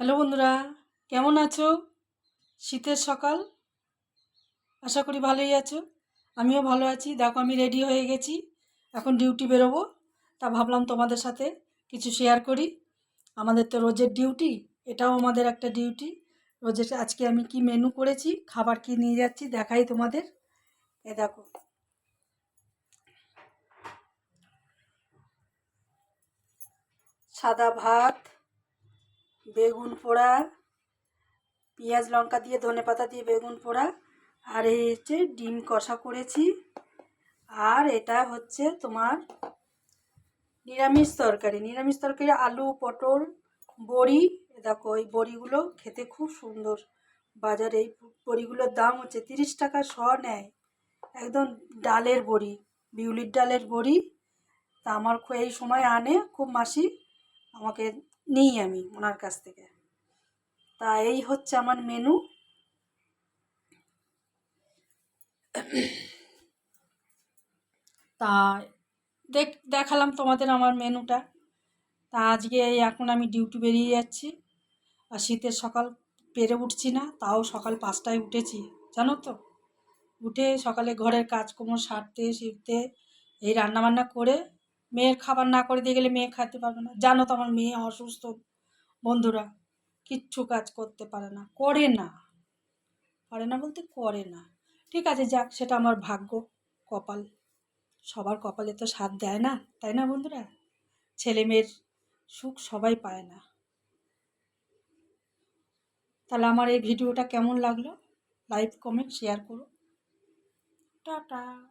Hello বন্ধুরা, কেমন আছো? শীতের সকাল? আশা করি ভালোই আছো। আমিও ভালো আছি। দেখো, আমি রেডি হয়ে গেছি। এখন ডিউটি বেরোবো। তা ভাবলাম তোমাদের সাথে কিছু শেয়ার করি। আমাদের তো রোজের ডিউটি এটাও আমাদের একটা ডিউটি রোজের আজকে আমি কি মেনু করেছি, খাবার কি নিয়ে যাচ্ছি দেখাই তোমাদের। এ দেখো। সাদা ভাত বেগুন পোড়া, পেঁয়াজ লঙ্কা দিয়ে ধনে পাতা দিয়ে বেগুন পোড়া, আর এই হচ্ছে ডিম কষা করেছি। আর এটা হচ্ছে তোমার নিরামিষ তরকারি। নিরামিষ তরকারি, আলু, পটল, বড়ি। দেখো, এই বড়িগুলো খেতে খুব সুন্দর। বাজারে এই বড়িগুলোর দাম হচ্ছে তিরিশ টাকা শ নেয় একদম ডালের বড়ি, বিউলির ডালের বড়ি। তা আমার এই সময় আনে খুব মাসি। আমাকে নিই আমি ওনার কাছ থেকে। তা এই হচ্ছে আমার মেনু তা দেখ, দেখালাম তোমাদের আমার মেনুটা তা আজকে এখন আমি ডিউটি বেরিয়ে যাচ্ছি। আর শীতের সকাল পেরে উঠছি না, তাও সকাল পাঁচটায় উঠেছি। জানো তো? উঠে সকালে ঘরের কাজকর্ম সারতে শিখতে এই রান্নাবান্না করে মেয়ের খাবার না করে দিয়ে গেলে মেয়ে খেতে পারবে না। জানো তো আমার মেয়ে অসুস্থ। বন্ধুরা, কিচ্ছু কাজ করতে পারে না। করে না। পারে না বলতে করে না। ঠিক আছে, যাক, সেটা আমার ভাগ্য, কপাল। সবার কপালে তো সাথ দেয় না, তাই না বন্ধুরা? ছেলে মেয়ের সুখ সবাই পায় না। তাহলে আমার এই ভিডিওটা কেমন লাগল? লাইক, কমেন্ট, শেয়ার করো। টাটা।